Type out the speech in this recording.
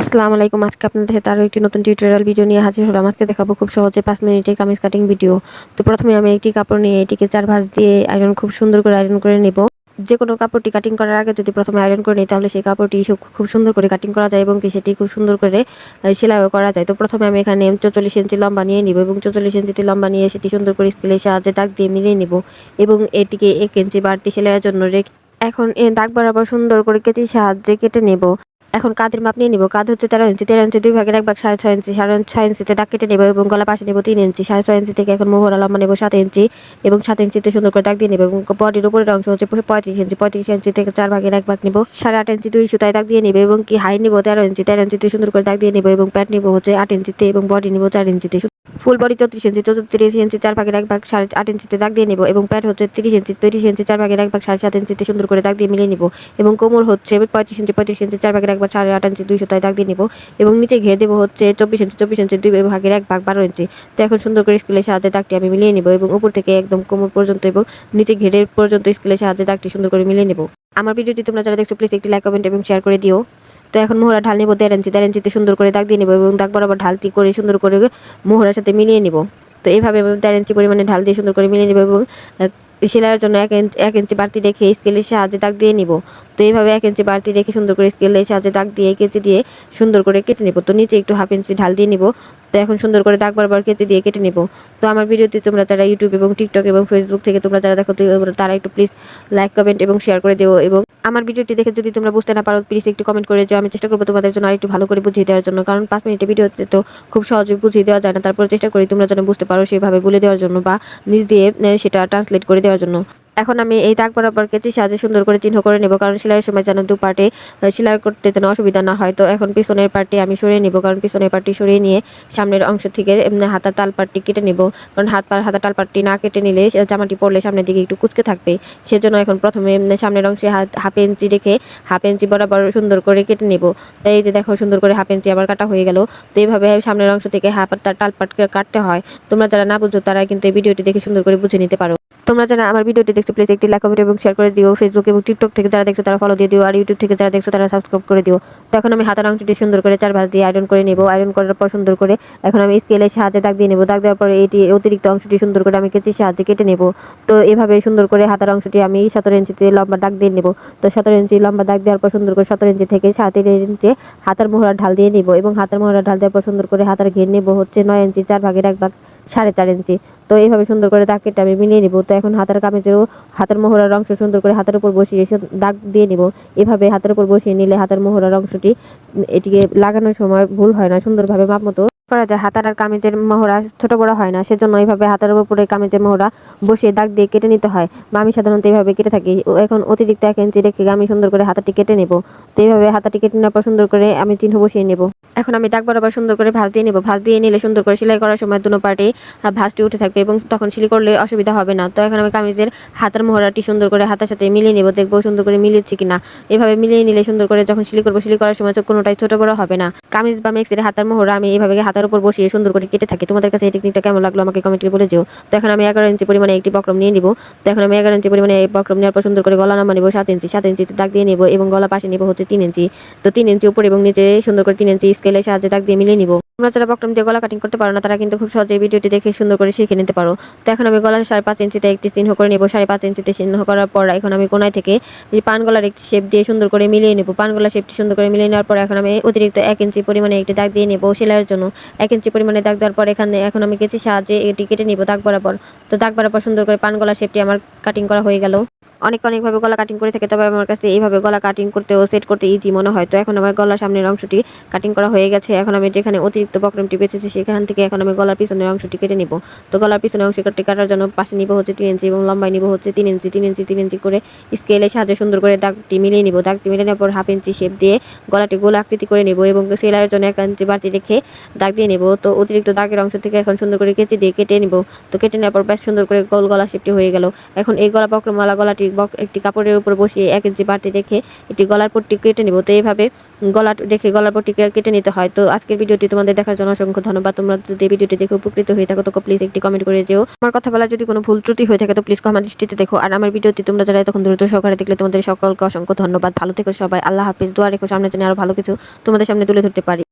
আসসালামু আলাইকুম। আজকে আপনাদের সাথে আরও একটি নতুন টিউটোরিয়াল ভিডিও নিয়ে হাজির হলাম। আজকে দেখাবো খুব সহজে পাঁচ মিনিটে কামিজ কাটিং ভিডিও তো প্রথমে আমি একটি কাপড় নিয়ে এটিকে চার ভাঁজ দিয়ে আয়রন খুব সুন্দর করে আয়রন করে নেব। যে কোনো কাপড়টি কাটিং করার আগে যদি প্রথমে আয়রন করে নিই, তাহলে সেই কাপড়টি খুব সুন্দর করে কাটিং করা যায় এবং কি সেটি খুব সুন্দর করে সেলাইও করা যায়। তো প্রথমে আমি এখানে চল্লিশ ইঞ্চি লম্বা নিয়ে নিব এবং চল্লিশ ইঞ্চিতে লম্বা নিয়ে সেটি সুন্দর করে স্কেলের সাহায্যে দাগ দিয়ে মিলিয়ে নিব এবং এটিকে এক ইঞ্চি বাড়তি সেলাইয়ের জন্য রেখে এখন এ দাগ বরাবর সুন্দর করে কেচির সাহায্যে কেটে নেব। এখন কাঁধের মাপ নিয়ে নিব। কাঁধ হচ্ছে তেরো ইঞ্চি। তেরো ইঞ্চি দুই ভাগের এক ভাগ সাড়ে ছয় ইঞ্চি। সাড়ে ছয় ইঞ্চিতে দাগ কেটে নেব এবং গলা পাশে নেব তিন ইঞ্চি। সাড়ে ছয় ইঞ্চি থেকে এখন মোহরা লম্বা নেব সাত ইঞ্চি এবং সাত ইঞ্চিতে সুন্দর করে দাগ দিয়ে নেব এবং বডির উপরের অংশ হচ্ছে পঁয়ত্রিশ ইঞ্চি। পঁয়ত্রিশ ইঞ্চি থেকে চার ভাগের এক ভাগ নেব। সাড়ে আট ইঞ্চি দুই সুতায় দাগ দিয়ে নেব এবং কি হাই নেব তেরো ইঞ্চি। তেরো ইঞ্চিতে সুন্দর করে দাগ দিয়ে নেব এবং প্যাট নেব হচ্ছে আট ইঞ্চিতে এবং বডি নেব চার ইঞ্চিতে। ফুল বডি চৌত্রিশ ইঞ্চি চৌত্রিশ ইঞ্চি, চার ভাগের এক ভাগ সাড়ে আট ইঞ্চিতে দাগ দিয়ে নেব এবং প্যান্ট হচ্ছে তিরিশ ইঞ্চি তিরিশ ইঞ্চি, চার ভাগের এক ভাগ সাড়ে সাত ইঞ্চিতে সুন্দর করে দাগ দিয়ে মিলিয়ে নিব এবং কোমর হচ্ছে পঁয়ত্রিশ ইঞ্চি পঁয়ত্রিশ ইঞ্চি, চার ভাগের এক ভাগ সাড়ে আট ইঞ্চি দুই সুতায় দাগ দিয়ে নিব এবং নিচে ঘের দেবো হচ্ছে চব্বিশ ইঞ্চি চব্বিশ ইঞ্চি, দুই ভাগের এক ভাগ বারো ইঞ্চি। তো এখন সুন্দর করে স্কেলের সাহায্যে দাগটি আমি মিলিয়ে নিব এবং উপর থেকে একদম কোমর পর্যন্ত এবং নিচে ঘেরের পর্যন্ত স্কেলের সাহায্যে দাগটি সুন্দর করে মিলিয়ে নেব। আমার ভিডিওটি তোমরা যারা দেখছ প্লিজ একটি লাইক কমেন্ট এবং শেয়ার করে দিও। তো এখন মোহরা ঢাল নিব, দেড় ইঞ্চি, দেড় ইঞ্চিতে সুন্দর করে দাগ দিয়ে নিব এবং দাগ বরাবর ঢালতি করে সুন্দর করে মোহরার সাথে মিলিয়ে নিব। তো এইভাবে দেড় ইঞ্চি পরিমাণে ঢাল দিয়ে সুন্দর করে মিলিয়ে নেব এবং সেলাইয়ের জন্য এক ইঞ্চি এক ইঞ্চি বাড়তি রেখে স্কেলের সাহায্যে দাগ দিয়ে নিব। তো এইভাবে এক ইঞ্চি বাড়তি রেখে সুন্দর করে স্কেলের সাহায্যে দাগ দিয়ে, কেচে দিয়ে সুন্দর করে কেটে নিব। তো নিচে একটু হাফ ইঞ্চি ঢাল দিয়ে নিব। তো এখন সুন্দর করে দাগ বরাবর কেচে দিয়ে কেটে নিব। তো আমার ভিডিওতে তোমরা যারা ইউটিউব এবং টিকটক এবং ফেসবুক থেকে তোমরা যারা দেখো তারা একটু প্লিজ লাইক কমেন্ট এবং শেয়ার করে দিও এবং আমার ভিডিওটি দেখে যদি তোমরা বুঝতে না পারো প্লিজ একটু কমেন্ট করে যাও আমি চেষ্টা করব তোমাদের জন্য আরেকটু ভালো করে বুঝিয়ে দেওয়ার জন্য, কারণ পাঁচ মিনিটের ভিডিওতে তো খুব সহজে বুঝিয়ে দেওয়া যায় না। তারপর চেষ্টা করি তোমরা যেন বুঝতে পারো সেভাবে বলে দেওয়ার জন্য বা নিজ দিয়ে সেটা ট্রান্সলেট করে দেওয়ার জন্য। এখন আমি এই দাগ বরাবর কেচি সাহায্যে সুন্দর করে চিহ্ন করে নেব, কারণ সেলাইয়ের সময় যেন দু পার্টে সেলাই করতে যেন অসুবিধা না হয়। তো এখন পিছনের পার্টটি আমি সরিয়ে নেব, কারণ পিছনের পার্টি সরিয়ে নিয়ে সামনের অংশ থেকে হাতার তাল পাটটি কেটে নেব। কারণ হাত পার হাতার তাল পাটটি না কেটে নিলে জামাটি পরলে সামনের দিকে একটু কুচকে থাকবে। সেজন্য এখন প্রথমে সামনের অংশে হাত- হাফ ইঞ্চি রেখে হাফ ইঞ্চি বরাবর সুন্দর করে কেটে নেব। তো এই যে দেখো সুন্দর করে হাফ ইঞ্চি আবার কাটা হয়ে গেল। তো এইভাবে সামনের অংশ থেকে হাফ তার টাল পাট কাটতে হয়। তোমরা যারা না বুঝো, তারা কিন্তু এই ভিডিওটি দেখে সুন্দর করে বুঝে নিতে পারো। তোমরা যারা আমার ভিডিওটি দেখছ প্লিজ একটি লাইক কমেন্ট এবং শেয়ার করে দিও। ফেসবুক এবং টিকটক থেকে যারা দেখছ, তারা ফলো দিয়ে দিও। আর ইউটিউব থেকে যারা দেখছ, তারা সাবস্ক্রাইব করে দিও। তো এখন আমি হাতার অংশটি সুন্দর করে চার ভাঁজ দিয়ে আয়রন করে নেব। আয়রন করার পর সুন্দর করে এখন আমি স্কেলের সাহায্যে দাগ দিয়ে নেব। দাগ দেওয়ার পরে এটি অতিরিক্ত অংশটি সুন্দর করে আমি কেচির সাহায্যে কেটে নেব। তো এভাবে সুন্দর করে হাতার অংশটি আমি সতেরো ইঞ্চিতে লম্বা দাগ দিয়ে নেব। তো সতেরো ইঞ্চি লম্বা দাগ দেওয়ার পর সুন্দর করে সতেরো ইঞ্চি থেকে সাত ইঞ্চি হাতার মোহরা ঢাল দিয়ে নিব এবং হাতার মোহরা ঢাল দেওয়ার পর সুন্দর করে হাতার ঘের নেব। হচ্ছে নয় ইঞ্চি চার ভাগের এক ভাগ। সাড়ে চার ইঞ্চি। তো এইভাবে সুন্দর করে দাগটা আমি মিলিয়ে নিব। তো এখন হাতের কামিজেরও হাতের মোহরার অংশ সুন্দর করে হাতের উপর বসিয়ে দাগ দিয়ে নিব। এভাবে হাতের উপর বসিয়ে নিলে হাতের মোহরার অংশটি এটিকে লাগানোর সময় ভুল হয় না, সুন্দরভাবে মাপ মতো করা যায়। হাতার আর কামিজের মোহরা ছোট বড় হয় না, সেজন্য এইভাবে হাতের উপরে কামিজের মোহরা বসিয়ে দাগ দিয়ে কেটে নিতে হয়। বা আমি সাধারণত এইভাবে কেটে থাকি। এখন অতিরিক্ত এক ইঞ্চি রেখে আমি সুন্দর করে হাতাটি কেটে নেব। তো এইভাবে হাতাটি কেটে নেওয়ার পর সুন্দর করে আমি চিহ্ন বসিয়ে নেব। এখন আমি দাগ বরাবর সুন্দর করে ভাঁজ দিয়ে নেব। ভাঁজ দিয়ে নিলে সুন্দর করে সেলাই করার সময় দুনো পার্টে ভাঁজটি উঠে থাকবে এবং তখন সিলি করলে অসুবিধা হবে না। তো এখন আমি কামিজের হাতের মোহরাটি সুন্দর করে হাতের সাথে মিলিয়ে নেব। দেখব সুন্দর করে মিলিয়েছি কিনা। এভাবে মিলিয়ে নিলে সুন্দর করে যখন সিলি করব, সিলি করার সময় কোনোটাই ছোট বড় হবে না। কামিজ বা মেক্সের হাতের মোহরা আমি এইভাবে হাতের উপর বসিয়ে সুন্দর করে কেটে থাকে। তোমাদের কাছে এই টেকনিকটা কেমন লাগল আমাকে কমেন্টে বলে যেও। তো এখন আমি এগারো ইঞ্চি পরিমাণে একটি বক্রম নিয়ে নিব। তো এখন আমি এগারো ইঞ্চি পরিমাণে এই বক্রম নেওয়ার পর সুন্দর করে গলা নামা নিব সাত ইঞ্চি। সাত ইঞ্চিতে দাগ দিয়ে নিব এবং গলা পাশে নিব হচ্ছে তিন ইঞ্চি। তো তিন ইঞ্চি উপর এবং নিচে সুন্দর করে তিন ইঞ্চি স্কেলের সাহায্যে দাগ দিয়ে মিলিয়ে নিব। তোমরা যারা বক্রম দিয়ে গলা কাটিং করতে পারো না, তারা কিন্তু খুব সহজে ভিডিওটি দেখে সুন্দর করে শিখে নিতে পারো। তো এখন আমি গলার সাড়ে পাঁচ ইঞ্চিতে একটি চিহ্ন করে নেব। সাড়ে পাঁচ ইঞ্চিতে চিহ্ন করার পর এখন আমি কোনায় থেকে পান গলার একটি শেপ দিয়ে সুন্দর করে মিলিয়ে নেব। পান গলার শেপটি সুন্দর করে মিলিয়ে নেওয়ার পর এখন আমি অতিরিক্ত এক ইঞ্চি পরিমাণে একটি দাগ দিয়ে নেব সেলাইয়ের জন্য। এক ইঞ্চি পরিমাণে দাগ দেওয়ার পর এখানে এখন আমি কেচি সাহায্যে এটি কেটে নেব দাগ বরাবর। তো দাগ বরাবর সুন্দর করে পান গলার শেপটি আমার কাটিং করা হয়ে গেল। অনেক অনেকভাবে গলা কাটিং করে থাকে, তবে আমার কাছে এইভাবে গলা কাটিং করতে ও সেট করতে ইজি মনে হয়। তো এখন আমার গলার সামনের অংশটি কাটিং করা হয়ে গেছে। এখন আমি যেখানে অতিরিক্ত বক্রমটি বেঁচেছে, সেখান থেকে এখন আমি গলার পিছনের অংশটি কেটে নিব। তো গলার পিছনের অংশটি কাটার জন্য পাশে নিব হচ্ছে তিন ইঞ্চি এবং লম্বায় নিব হচ্ছে তিন ইঞ্চি তিন ইঞ্চি তিন ইঞ্চি করে স্কেলের সাহায্যে সুন্দর করে দাগটি মিলিয়ে নিব। দাগটি মিলিয়ে নেওয়ার পর হাফ ইঞ্চি শেপ দিয়ে গলাটি গোল আকৃতি করে নিব এবং সেলাইয়ের জন্য এক ইঞ্চি বাড়তি রেখে দাগ দিয়ে নিব। তো অতিরিক্ত দাগের অংশ থেকে এখন সুন্দর করে কেচি দিয়ে কেটে নিব। তো কেটে নেওয়ার পর বেশ সুন্দর করে গোল গলা শেপটি হয়ে গেল। এখন এই গলা বক্রমওয়ালা গলাটি একটি কাপড়ের উপর বসিয়ে এক ইঞ্চি বাড়তি রেখে একটি গলার পট্টি কেটে নিব। তো এইভাবে গলা রেখে গলার পট্টি কেটে নিতে হয়। তো আজকের ভিডিওটি তোমাদের দেখার জন্য অসংখ্য ধন্যবাদ। তোমরা যদি ভিডিওটি দেখে উপকৃত হয়ে থাকো, তো প্লিজ একটি কমেন্ট করে যেও। আমার কথা বলা যদি কোনো ভুল ত্রুটি হয়ে থাকে, তো প্লিজ কমেন্ট দৃষ্টিতে দেখো। আর আমার ভিডিওটি তোমরা যারা তখন দ্রুত সহকারে দেখলে, তোমাদের সকলকে অসংখ্য ধন্যবাদ। ভালো থেকো সবাই। আল্লাহ হাফিজ। দোয়া রেখো, সামনে জানি আরও ভালো কিছু তোমাদের সামনে তুলে ধরতে পারি।